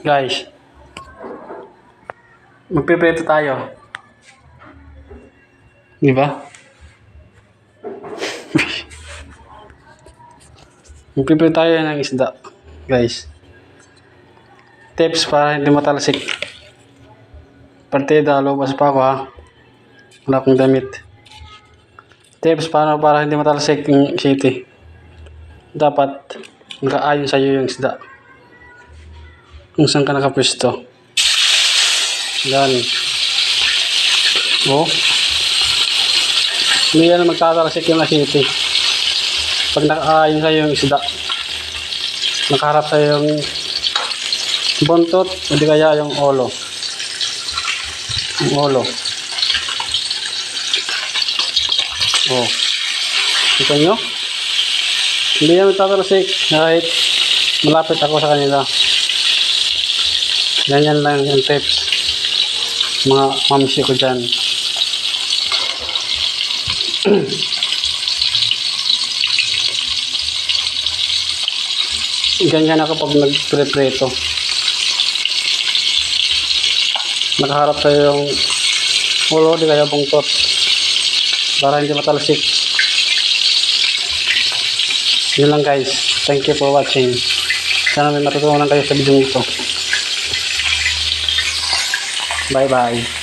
Guys. Magpipreto tayo. Di ba? Magpipreto tayo ng isda. Guys. Tips para hindi matalsik. Partida, lubas pa ako ha. Wala akong damit. Tips paano para hindi matalsik yung city. Dapat nakaayon sa iyo yung isda. Kung saan ka nakapwesto. Yan. Oh. Hindi yan magtatalsik yung city. Pag nakaayon sa iyo yung isda. Nakaharap sa iyo yung buntot, hindi kaya yung olo. Yung olo. Oh. Kita nyo? Hindi yan magtatalsik kahit malapit ako sa kanila. Ganyan lang yung tips. Mga mamsi ko dyan. Ganyan ako pag nagprepreto. Nakaharap sa yung ulo, di kaya bungtot. Para hindi matalsik. Yun lang guys. Thank you for watching. Sana may matutunan kayo sa video ito. 拜拜。